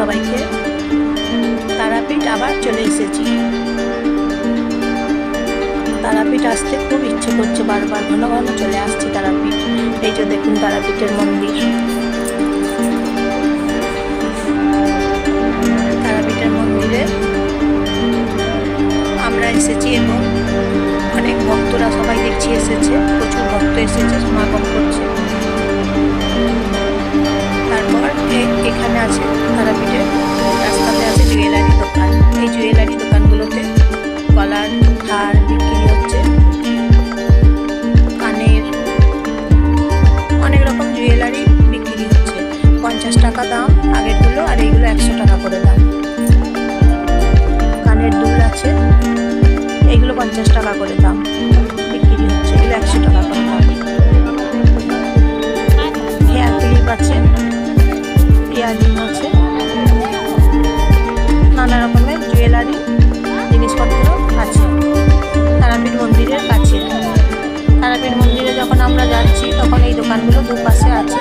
সবাইকে। তারাপীঠ আবার চলে এসেছি। তারাপীঠ আসতে খুব ইচ্ছে করছে, বারবার ঘন ঘন চলে আসছি তারাপীঠ। এই যে দেখুন তারাপীঠের মন্দির। তারাপীঠের মন্দিরে আমরা এসেছি এবং অনেক ভক্তরা সবাই দেখছি এসেছে, প্রচুর ভক্ত এসেছে, সমাগম করছে। আছে তারাপীঠের রাস্তাতে আছে জুয়েলারি দোকান। এই জুয়েলারি দোকানগুলোতে গলার হার বিক্রি হচ্ছে। কানের অনেক রকম জুয়েলারি বিক্রি হচ্ছে। পঞ্চাশ টাকা দাম, আগের আগেরগুলো আর এইগুলো একশো টাকা করে দাম। কানের দুল আছে, এইগুলো পঞ্চাশ টাকা করে দাম। দোকানগুলো দুপাশে আছে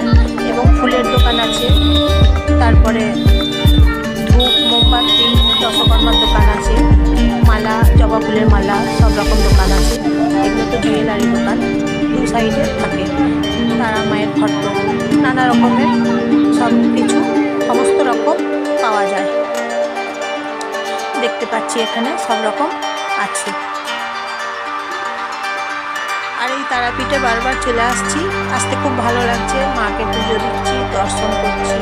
এবং ফুলের দোকান আছে। তারপরে ধূপ, মোমবাতি দশকর্মার দোকান আছে। মালা, জবা ফুলের মালা, সব রকম দোকান আছে। এগুলো তো জুয়েলারি দোকান, দু সাইডে থাকে। তারা মায়ের ফটো, নানা রকমের সব কিছু, সমস্ত রকম পাওয়া যায়। দেখতে পাচ্ছি এখানে সব রকম আছে। তারাপীঠে বারবার চলে আসছি। আসতে খুব ভালো লাগছে। মাকে পুজো দিচ্ছি, দর্শন করছি।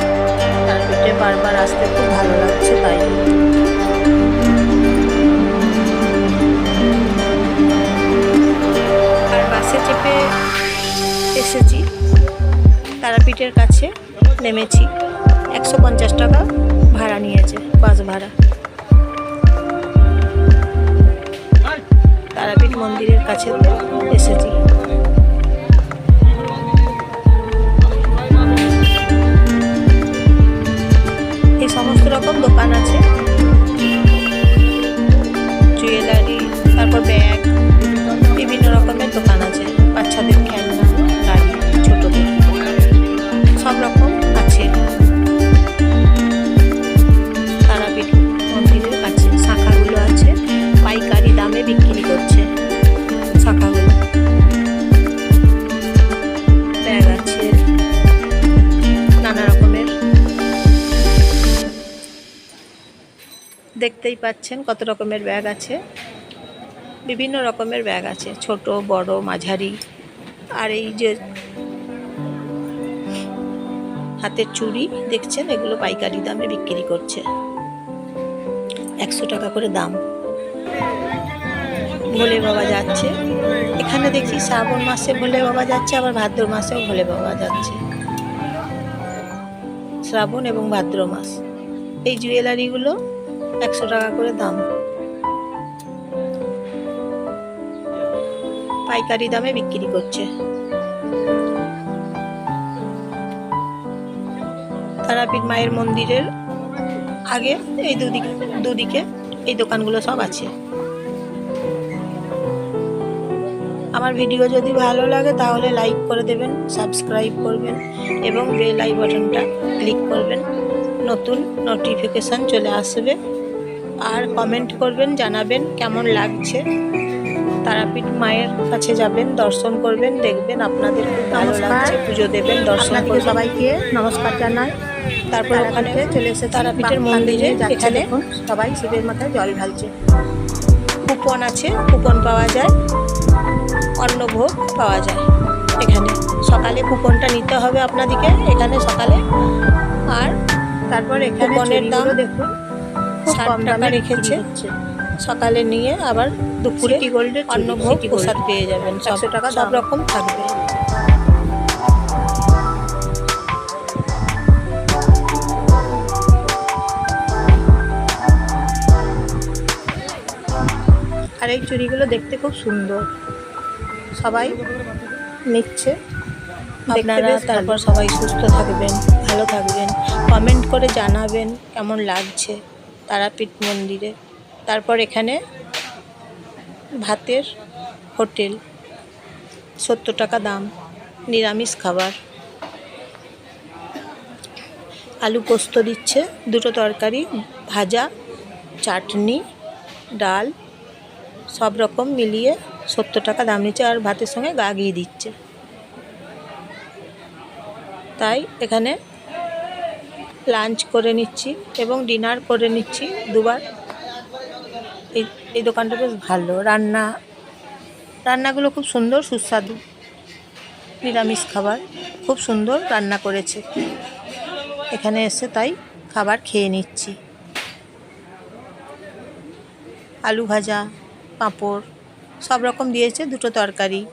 তারাপীঠে বারবার আসতে খুব ভালো লাগছে তাই। আর বাসে চেপে এসেছি। তারাপীঠের কাছে নেমেছি। একশো পঞ্চাশ টাকা ভাড়া নিয়েছে, বাস ভাড়া। তারাপীঠ মন্দিরের কাছে এসেছি। সমস্ত রকম দোকান আছে। জুয়েলারি তারপর ব্যাগ বিভিন্ন রকমের দোকান আছে। দেখতেই পাচ্ছেন কত রকমের ব্যাগ আছে। বিভিন্ন রকমের ব্যাগ আছে, ছোট, বড়, মাঝারি। আর এই যে হাতের চুড়ি, দেখছেন? এগুলো পাইকারি দামে বিক্রি করছে। একশো টাকা করে দাম। ভোলে বাবা যাচ্ছে। এখানে দেখছি শ্রাবণ মাসে ভোলে বাবা যাচ্ছে, আবার ভাদ্র মাসেও ভোলে বাবা যাচ্ছে। শ্রাবণ এবং ভাদ্র মাস। এই জুয়েলারিগুলো একশো টাকা করে দাম। পাইকারি দামে বিক্রি করছে। তারাপীঠ মায়ের মন্দিরের আগে এই দুদিকে দুদিকে এই দোকানগুলো সব আছে। আমার ভিডিও যদি ভালো লাগে তাহলে লাইক করে দেবেন, সাবস্ক্রাইব করবেন এবং বেল আই বাটনটা ক্লিক করবেন। নতুন নোটিফিকেশান চলে আসবে। আর কমেন্ট করবেন জানাবেন কেমন লাগছে। তারাপীঠ মায়ের কাছে যাবেন দর্শন করবেন দেখবেন আপনাদের খুব ভালো। লাগছে পুজো দেবেন দর্শন করে সবাইকে নমস্কার জানাই। তারপর ওখানে চলে এসে তারাপীঠের মন্দিরে যাচ্ছে এখানে সবাই শিবের মাথায় জল ঢালছে। কুপন আছে কুপন পাওয়া যায় অন্নভোগ পাওয়া যায় এখানে। সকালে কুপনটা নিতে হবে আপনাদেরকে এখানে সকালে। আর তারপর এখানে কুপনের দাম দেখুন। ষাট টাকা রেখেছে। সকালে নিয়ে আবার দুপুরে গোল্ডের অন্নভোগ প্রসাদ পেয়ে যাবেন। একশো টাকা সব রকম থাকবে। আর এই চুড়িগুলো দেখতে খুব সুন্দর। সবাই নিচ্ছে। আপনারা তারপর সবাই সুস্থ থাকবেন ভালো থাকবেন। কমেন্ট করে জানাবেন কেমন লাগছে। তারাপীঠ মন্দিরে। তারপর এখানে ভাতের হোটেল, সত্তর টাকা দাম, নিরামিষ খাবার। আলু পোস্ত দিচ্ছে, দুটো তরকারি, ভাজা, চাটনি, ডাল, সব রকম মিলিয়ে সত্তর টাকা দাম নিচ্ছে আর ভাতের সঙ্গে গা দিচ্ছে। তাই এখানে লাঞ্চ করে নিচ্ছি এবং ডিনার করে নিচ্ছি দুবার। এই এই দোকানটা বেশ ভালো। রান্না, রান্নাগুলো খুব সুন্দর, সুস্বাদু। নিরামিষ খাবার। খুব সুন্দর রান্না করেছে। এখানে এসে তাই খাবার খেয়ে নিচ্ছি। আলু ভাজা, পাঁপড়, সব রকম দিয়েছে, দুটো তরকারি।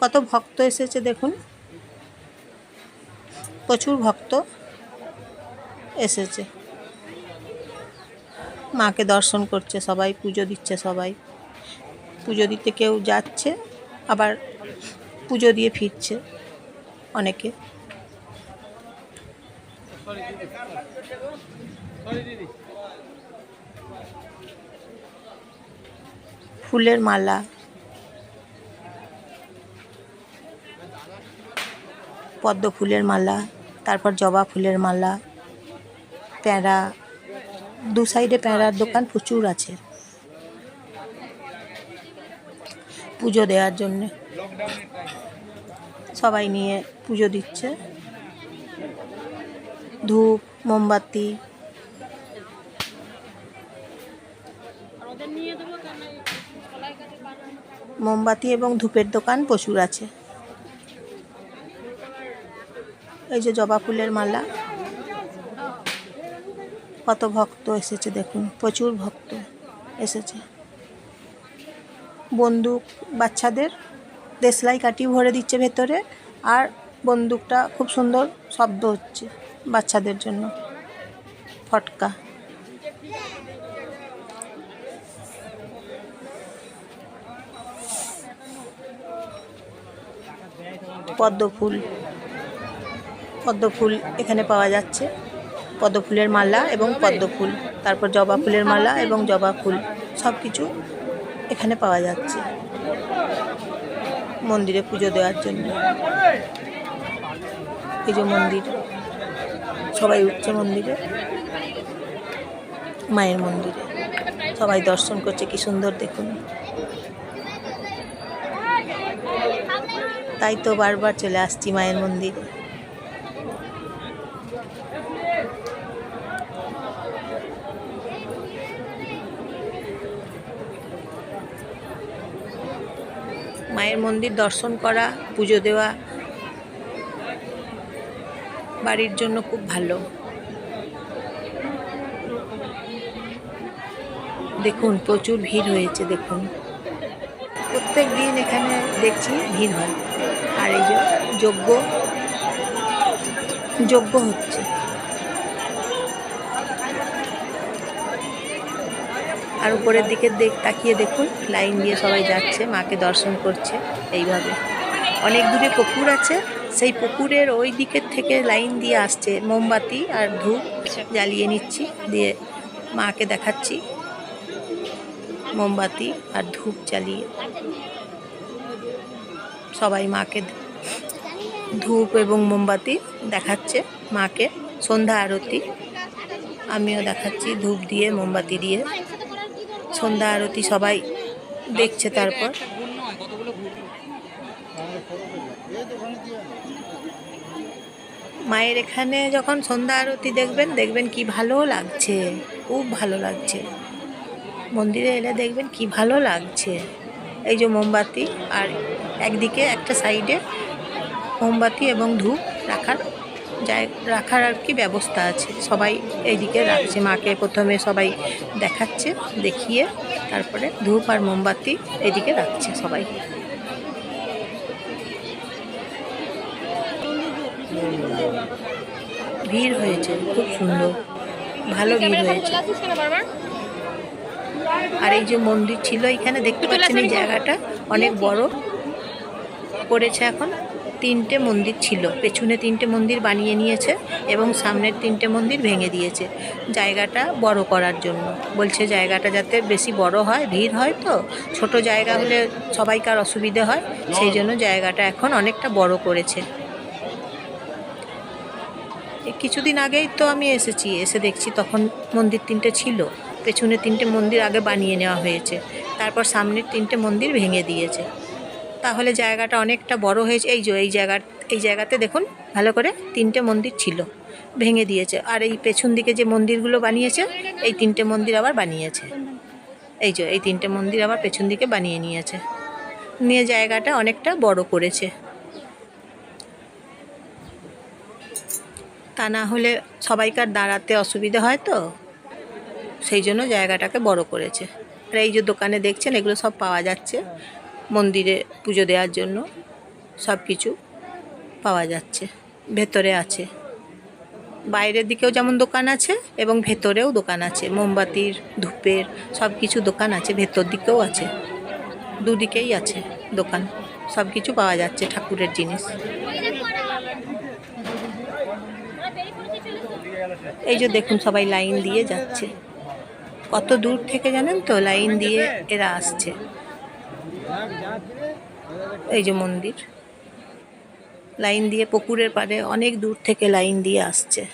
কত ভক্ত এসেছে দেখুন। প্রচুর ভক্ত। এসেছে। মাকে দর্শন করছে সবাই, পুজো দিচ্ছে সবাই। পুজো দিতে কেউ যাচ্ছে, আবার পুজো দিয়ে ফিরছে অনেকে। ফুলের মালা। পদ্ম ফুলের মালা, তারপর জবা ফুলের মালা। প্যাঁড়া দু সাইডে প্যাঁড়ার দোকান প্রচুর আছে। পুজো দেওয়ার জন্যে। সবাই নিয়ে পুজো দিচ্ছে। ধূপ, মোমবাতি। মোমবাতি এবং ধূপের দোকান প্রচুর আছে। এই যে জবা ফুলের মালা। কত ভক্ত এসেছে দেখুন, প্রচুর ভক্ত এসেছে। বন্দুক বাচ্চাদের দেশলাই কাঠি ভরে দিচ্ছে ভেতরে আর বন্দুকটা খুব সুন্দর শব্দ হচ্ছে বাচ্চাদের জন্য, ফটকা। পদ্ম ফুল পদ্ম ফুল এখানে পাওয়া যাচ্ছে। পদ্ম ফুলের মালা এবং পদ্ম ফুল তারপর জবা ফুলের মালা এবং জবা ফুল সব কিছু এখানে পাওয়া যাচ্ছে মন্দিরে পুজো দেওয়ার জন্য। এই যে মন্দির, সবাই উঠছে মন্দিরে, মায়ের মন্দিরে। সবাই দর্শন করছে, কি সুন্দর দেখুন। তাই তো বারবার চলে আসছি মায়ের মন্দিরে। মায়ের মন্দির দর্শন করা, পুজো দেওয়া বাড়ির জন্য খুব ভালো। দেখুন, প্রচুর ভিড় হয়েছে, দেখুন। প্রত্যেক দিন এখানে দেখছি ভিড় হয়। আর এই যে যজ্ঞ যজ্ঞ হচ্ছে। আর উপরের দিকে দেখ তাকিয়ে দেখুন, লাইন দিয়ে সবাই যাচ্ছে, মাকে দর্শন করছে, এইভাবে। অনেক দূরে পুকুর আছে, সেই পুকুরের ওই দিকের থেকে লাইন দিয়ে আসছে মোমবাতি আর ধূপ জ্বালিয়ে নিচ্ছি, দিয়ে মাকে দেখাচ্ছি। মোমবাতি আর ধূপ জ্বালিয়ে। সবাই মাকে ধূপ এবং মোমবাতি দেখাচ্ছে মাকে। সন্ধ্যা আরতি, আমিও দেখাচ্ছি ধূপ দিয়ে, মোমবাতি দিয়ে। সন্ধ্যা আরতি সবাই দেখছে তারপর। মায়ের এখানে যখন সন্ধ্যা আরতি দেখবেন দেখবেন কি ভালো লাগছে, খুব ভালো লাগছে। মন্দিরে এলে দেখবেন কি ভালো লাগছে। এই যে মোমবাতি আর একদিকে একটা সাইডে মোমবাতি এবং ধূপ রাখার রাখার আর কি ব্যবস্থা আছে? সবাই এইদিকে রাখছে মাকে প্রথমে সবাই দেখাচ্ছে দেখিয়ে তারপরে ধূপ আর মোমবাতি এদিকে রাখছে সবাই। ভিড় হয়েছে খুব সুন্দর। ভালো ভিড় হয়েছে। আর এই যে মন্দির ছিল এখানে দেখতে পাচ্ছেন এই জায়গাটা অনেক বড় করেছে এখন। তিনটে মন্দির ছিল। পেছনে তিনটে মন্দির বানিয়ে নিয়েছে এবং সামনের তিনটে মন্দির ভেঙে দিয়েছে। জায়গাটা বড় করার জন্য। বলছে জায়গাটা যাতে বেশি বড় হয়, ভিড় হয় তো। ছোট জায়গা হলে সবাইকার অসুবিধে হয়। সেই জন্য জায়গাটা এখন অনেকটা বড় করেছে। কিছুদিন আগেই তো আমি এসেছি। এসে দেখছি তখন মন্দির তিনটে ছিল। পেছনে তিনটে মন্দির আগে বানিয়ে নেওয়া হয়েছে। তারপর সামনের তিনটে মন্দির ভেঙে দিয়েছে। তাহলে জায়গাটা অনেকটা বড় হয়েছে। এই যে, এই জায়গা, এই জায়গাতে দেখুন, ভালো করে তিনটে মন্দির ছিল, ভেঙে দিয়েছে। আর এই পেছন দিকে যে মন্দিরগুলো বানিয়েছে, এই তিনটে মন্দির আবার বানিয়েছে। এই যে, এই তিনটে মন্দির আবার পেছন দিকে বানিয়ে নিয়েছে। নিয়ে জায়গাটা অনেকটা বড় করেছে। তা না হলে সবাইকার দাঁড়াতে অসুবিধা হয় তো? সেই জন্য জায়গাটাকে বড় করেছে। আর এই যে দোকানে দেখছেন, এগুলো সব পাওয়া যাচ্ছে। মন্দিরে পুজো দেওয়ার জন্য সব কিছু পাওয়া যাচ্ছে। ভেতরে আছে। বাইরের দিকেও যেমন দোকান আছে এবং ভেতরেও দোকান আছে। মোমবাতির, ধূপের সব কিছু দোকান আছে, ভেতর দিকেও আছে। দুদিকেই আছে দোকান। সব কিছু পাওয়া যাচ্ছে ঠাকুরের জিনিস। এই যে দেখুন সবাই লাইন দিয়ে যাচ্ছে। কত দূর থেকে জানেন তো? লাইন দিয়ে এরা আসছে। এই যে মন্দির। লাইন দিয়ে পুকুরের পাড়ে অনেক দূর থেকে লাইন দিয়ে আসছে।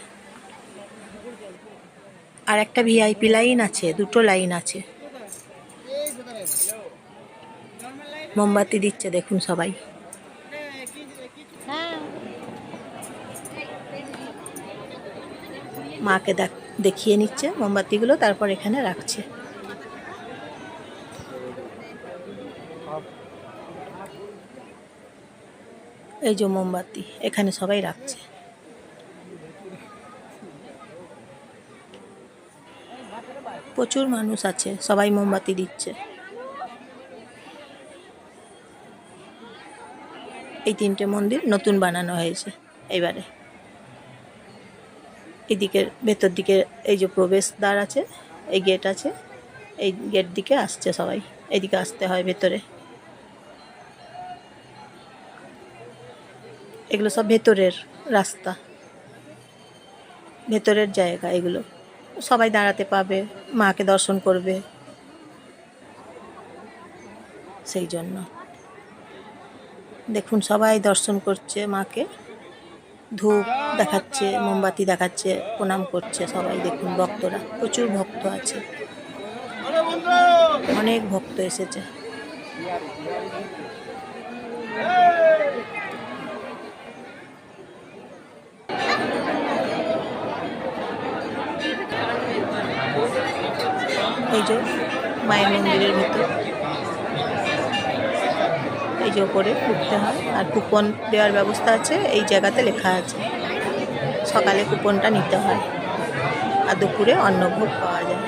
আর একটা ভিআইপি লাইন আছে, দুটো লাইন আছে। মোমবাতি দিচ্ছে, দেখুন সবাই। মাকে দেখ- দেখিয়ে নিচ্ছে মোমবাতিগুলো, তারপর এখানে রাখছে। এই যে মোমবাতি, এখানে সবাই রাখছে। প্রচুর মানুষ আছে, সবাই মোমবাতি দিচ্ছে। এই তিনটে মন্দির নতুন বানানো হয়েছে এবারে। এদিকের, ভেতর দিকে এই যে প্রবেশদ্বার আছে, এই গেট আছে, এই গেট দিকে আসছে সবাই। এদিকে আসতে হয় ভেতরে। এগুলো সব ভেতরের রাস্তা। ভেতরের জায়গা এগুলো। সবাই দাঁড়াতে পাবে, মাকে দর্শন করবে। সেই জন্য। দেখুন, সবাই দর্শন করছে মাকে। ধূপ দেখাচ্ছে, মোমবাতি দেখাচ্ছে, প্রণাম করছে সবাই। দেখুন, ভক্তরা, প্রচুর ভক্ত আছে। অনেক ভক্ত এসেছে। এই যে মায়ের মন্দিরের ভিতর। এই যে ওপরে উঠতে হয়, আর কুপন দেওয়ার ব্যবস্থা আছে, এই জায়গাতে লেখা আছে। সকালে কুপনটা নিতে হয়, আর দুপুরে অন্নভোগ পাওয়া যায়।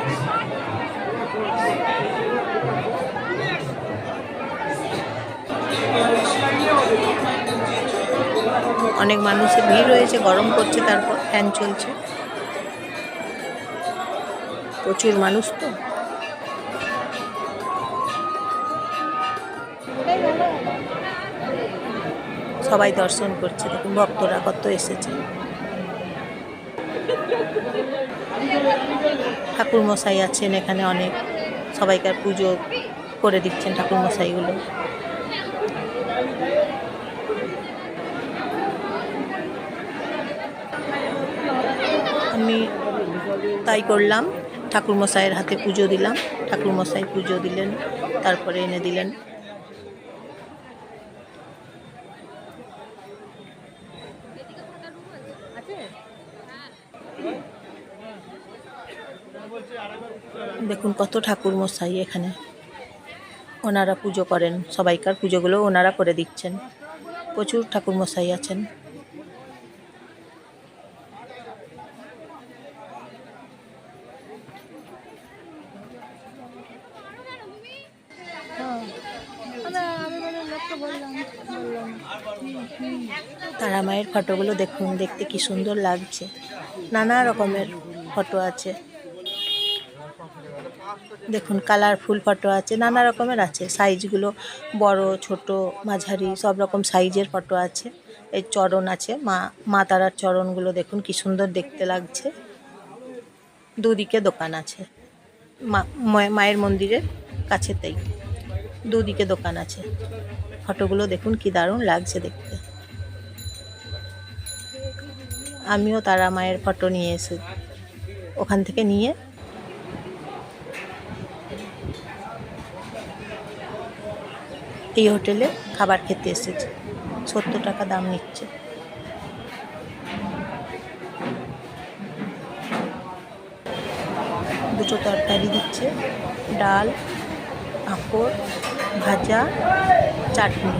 অনেক মানুষের ভিড় রয়েছে, গরম করছে তারপর ফ্যান চলছে। প্রচুর মানুষ তো। সবাই দর্শন করছে, দেখুন ভক্তরা কত এসেছে। ঠাকুর মশাই আছেন এখানে অনেক, সবাইকার পুজো করে দিচ্ছেন ঠাকুর মশাইগুলো আমি তাই করলাম ঠাকুর মশাইয়ের হাতে পুজো দিলাম ঠাকুর মশাই পুজো দিলেন, তারপরে এনে দিলেন। দেখুন কত ঠাকুর মশাই এখানে। ওনারা পুজো করেন, সবাইকার পুজোগুলো ওনারা করে দিচ্ছেন। প্রচুর ঠাকুর মশাই আছেন। তারা মায়ের ফটোগুলো দেখুন, দেখতে কি সুন্দর লাগছে। নানা রকমের ফটো আছে। দেখুন কালারফুল ফটো আছে, নানা রকমের আছে। সাইজগুলো বড়, ছোট, মাঝারি, সব রকম সাইজের ফটো আছে। এই চরণ আছে, মা মা তারার চরণগুলো দেখুন, কি সুন্দর দেখতে লাগছে। দুদিকে দোকান আছে, মা মায়ের মন্দিরের কাছেতেই। দুদিকে দোকান আছে। ফটোগুলো দেখুন, কি দারুণ লাগছে দেখতে। আমিও তারা মায়ের ফটো নিয়ে এসে, ওখান থেকে নিয়ে এই হোটেলে খাবার খেতে এসেছে। সত্তর টাকা দাম নিচ্ছে। দুটো তরকারি দিচ্ছে, ডাল, পাঁপড়, ভাজা, চাটনি।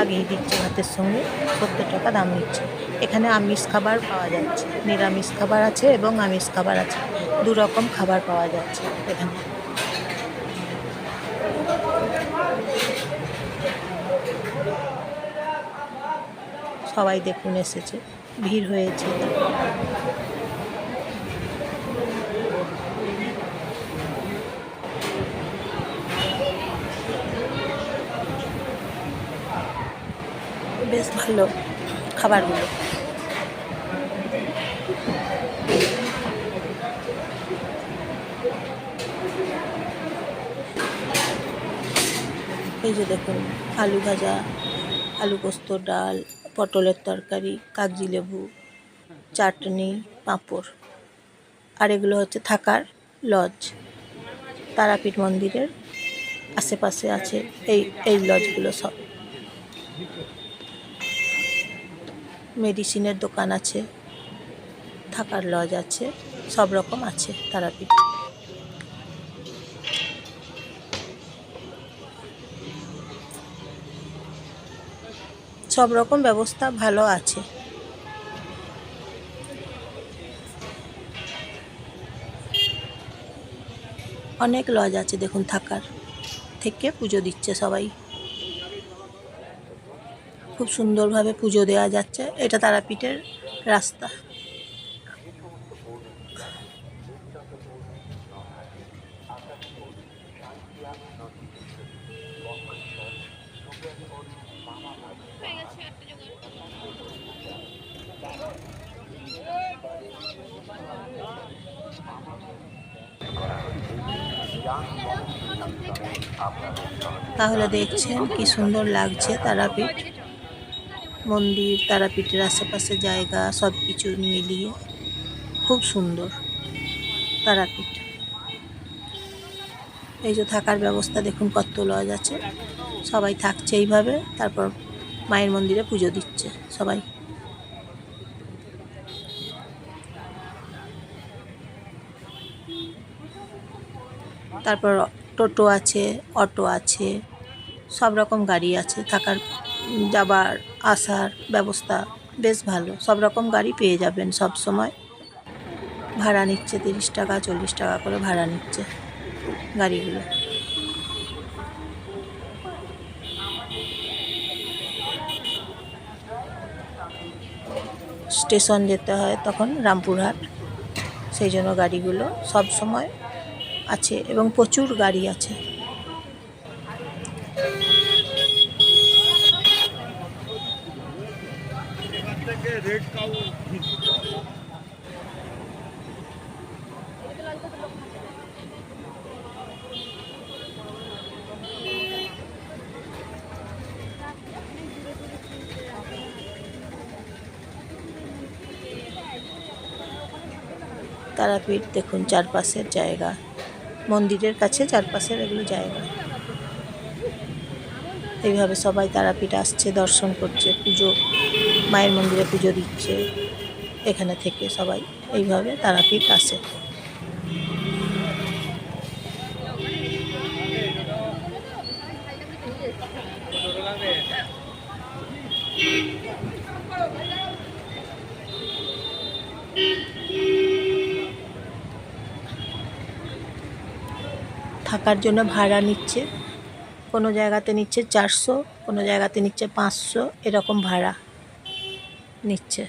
আগেই দিচ্ছে ভাতের সঙ্গে, সত্তর টাকা দাম নিচ্ছে। এখানে আমিষ খাবার পাওয়া যাচ্ছে, নিরামিষ খাবার আছে এবং আমিষ খাবার আছে। দু রকম খাবার পাওয়া যাচ্ছে এখানে। সবাই দেখুন এসেছে, ভিড় হয়েছে। বেশ ভালো খাবারগুলো। এই যে দেখুন, আলু ভাজা, আলু পোস্ত, ডাল পটলের তরকারি কাগজি লেবু, চাটনি, পাঁপড়। আর এগুলো হচ্ছে থাকার লজ। তারাপীঠ মন্দিরের আশেপাশে আছে এই এই লজগুলো সব। মেডিসিনের দোকান আছে, থাকার লজ আছে, সব রকম আছে তারাপীঠ। সব রকম ব্যবস্থা ভালো আছে। অনেক লজ আছে দেখুন থাকার, থেকে পুজো দিচ্ছে সবাই। খুব সুন্দরভাবে পুজো দেওয়া যাচ্ছে, এটা তারাপীঠের রাস্তা তাহলে দেখছেন, কি সুন্দর লাগছে তারাপীঠ। মন্দির, তারাপীঠের আশেপাশে জায়গা সব কিছু মিলিয়ে খুব সুন্দর তারাপীঠ। এই যে থাকার ব্যবস্থা দেখুন, কত লজ আছে। সবাই থাকছে এইভাবে, তারপর মায়ের মন্দিরে পুজো দিচ্ছে সবাই। তারপর টোটো আছে, অটো আছে। সব রকম গাড়ি আছে, থাকার, যাবার আসার ব্যবস্থা বেশ ভালো। সব রকম গাড়ি পেয়ে যাবেন সব সময়। ভাড়া নিচ্ছে তিরিশ টাকা, চল্লিশ টাকা করে ভাড়া নিচ্ছে গাড়িগুলো। স্টেশন যেতে হয় তখন রামপুরহাট, সেই জন্য গাড়িগুলো সব সময় আছে এবং প্রচুর গাড়ি আছে। তারাপীঠ দেখুন, চারপাশের জায়গা। মন্দিরের কাছে চারপাশের এগুলো জায়গা। এইভাবে সবাই তারাপীঠ আসছে, দর্শন করছে, পুজো, মায়ের মন্দিরে পুজো দিচ্ছে। এখানে থেকে সবাই এইভাবে তারাপীঠ আসে। থাকার জন্য ভাড়া নিচ্ছে। কোনো জায়গাতে নিচ্ছে চারশো, কোনো জায়গাতে নিচ্ছে পাঁচশো, এরকম ভাড়া নিচ্ছে।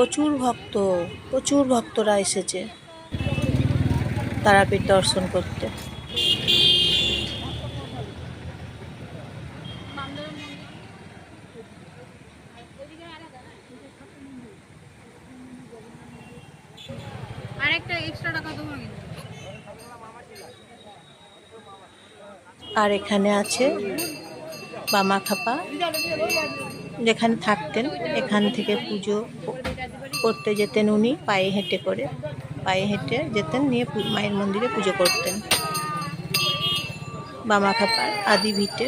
প্রচুর ভক্ত প্রচুর ভক্তরা এসেছে তারাপীঠ দর্শন করতে। আর এখানে আছে বামাখাপা যেখানে থাকতেন এখান থেকে পুজো। করতে যেতেন উনি, পায়ে হেঁটে করে। পায়ে হেঁটে যেতেন, নিয়ে মায়ের মন্দিরে পুজো করতেন। বামাখাপার আদি ভিটে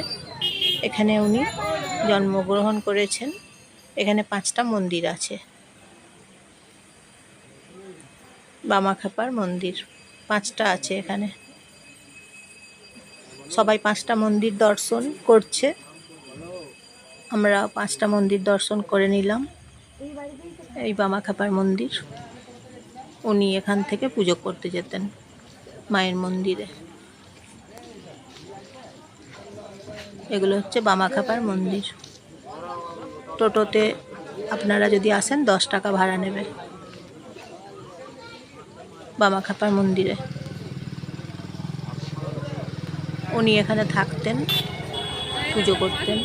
এখানে উনি জন্মগ্রহণ করেছেন। এখানে পাঁচটা মন্দির আছে। বামাখাপার মন্দির, পাঁচটা আছে এখানে। সবাই পাঁচটা মন্দির দর্শন করছে। আমরা পাঁচটা মন্দির দর্শন করে নিলাম। এই বামাখাপার মন্দির। উনি এখান থেকে পুজো করতে যেতেন, মায়ের মন্দিরে। এগুলো হচ্ছে বামাখাপার মন্দির। টোটোতে আপনারা যদি আসেন, দশ টাকা ভাড়া নেবে। বামাখাপার মন্দিরে। উনি এখানে থাকতেন, পুজো করতেন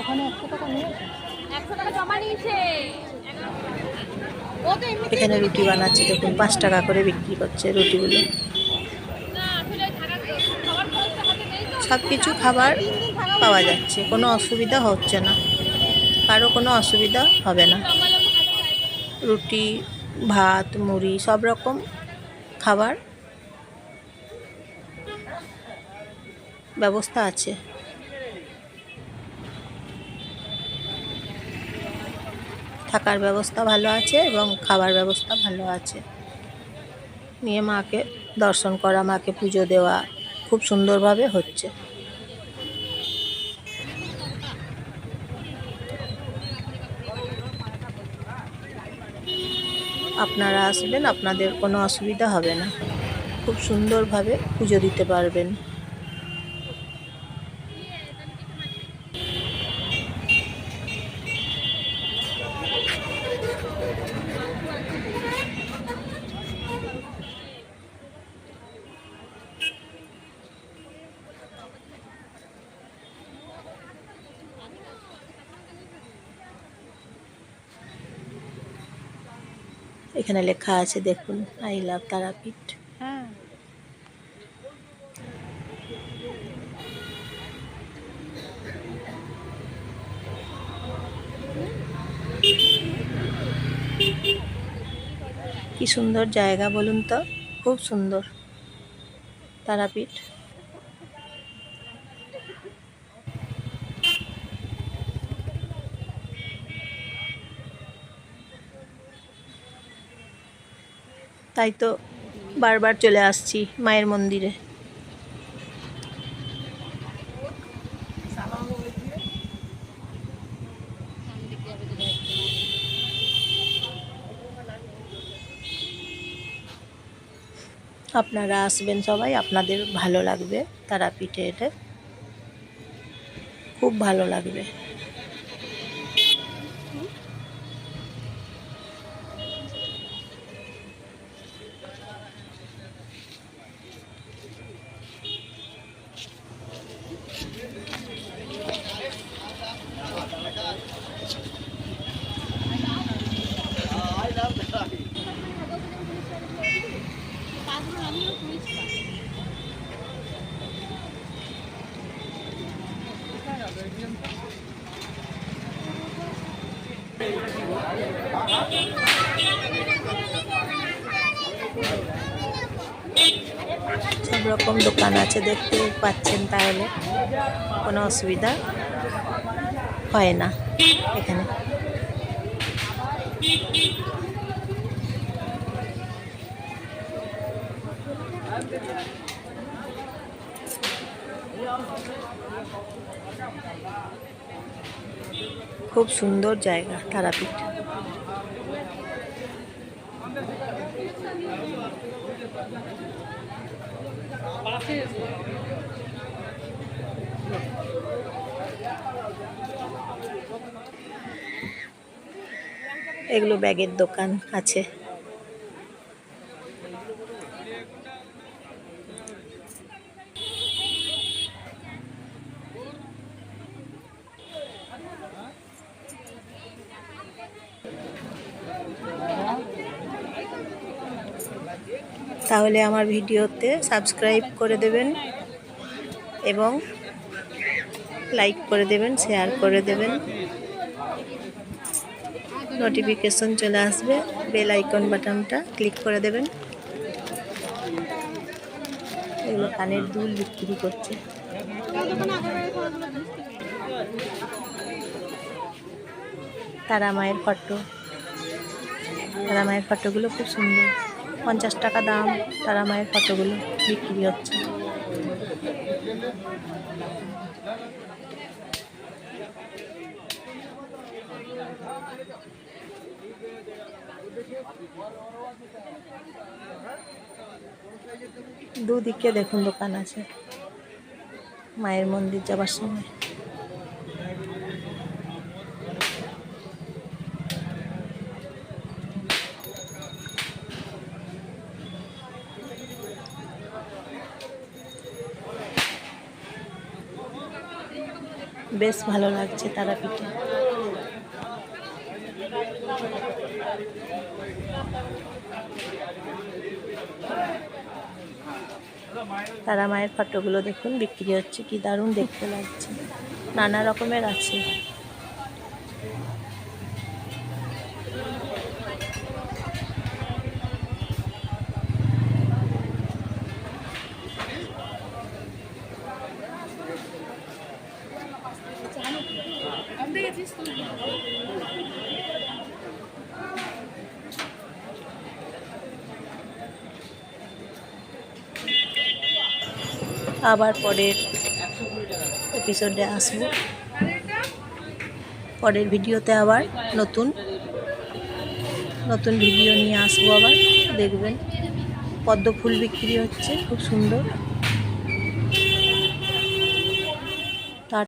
ওখানে একশো টাকা নিয়েছে একশো টাকা জমা নিয়েছে ও তো এমনি এখানে রুটি। বানাচ্ছে দেখুন পাঁচ টাকা করে বিক্রি করছে রুটিগুলো। সব কিছু খাবার পাওয়া যাচ্ছে কোনো অসুবিধা হচ্ছে না। কারও কোনো অসুবিধা হবে না। রুটি ভাত মুড়ি সব রকম খাবার ব্যবস্থা আছে। থাকার ব্যবস্থা ভালো আছে এবং খাবার ব্যবস্থা ভালো আছে। নিয়ে মাকে দর্শন করা, মাকে পুজো দেওয়া খুব সুন্দরভাবে হচ্ছে। আপনারা আসবেন, আপনাদের কোনো অসুবিধা হবে না। খুব সুন্দরভাবে পুজো দিতে পারবেন। এখানে লেখা আছে দেখুন আই লাভ তারাপীঠ কি সুন্দর জায়গা বলুন তো খুব সুন্দর তারাপীঠ তাই তো বারবার চলে আসছি মায়ের মন্দিরে। আপনারা আসবেন সবাই, আপনাদের ভালো লাগবে তারাপীঠে এলে। খুব ভালো লাগবে সব রকম আছে দেখতে পাচ্ছেন তাহলে কোনো অসুবিধা হয় না এখানে। খুব সুন্দর জায়গা তারাপীঠ। এগুলো ব্যাগের দোকান আছে। তাহলে আমার ভিডিওতে সাবস্ক্রাইব করে দেবেন এবং লাইক করে দেবেন, শেয়ার করে দেবেন। নোটিফিকেশন চলে আসবে, বেল আইকন বাটনটা ক্লিক করে দেবেন। এগুলো কানের দুল বিক্রি করছে। তারা মায়ের ফটো। তারা মায়ের ফটোগুলো খুব সুন্দর। পঞ্চাশ টাকা দাম, তারা মায়ের ফটোগুলো বিক্রি হচ্ছে। দুদিকে দেখুন দোকান আছে, মায়ের মন্দির যাবার সময়। বেশ ভালো লাগছে তারাপীঠে। তারা মায়ের ফটোগুলো দেখুন, বিক্রি হচ্ছে, কি দারুণ দেখতে লাগছে। নানা রকমের আছে। আবার পরের এপিসোডে আসব। পরের ভিডিওতে আবার নতুন নতুন ভিডিও নিয়ে আসব আবার। দেখবেন, পদ্ম ফুল বিক্রি হচ্ছে, খুব সুন্দর।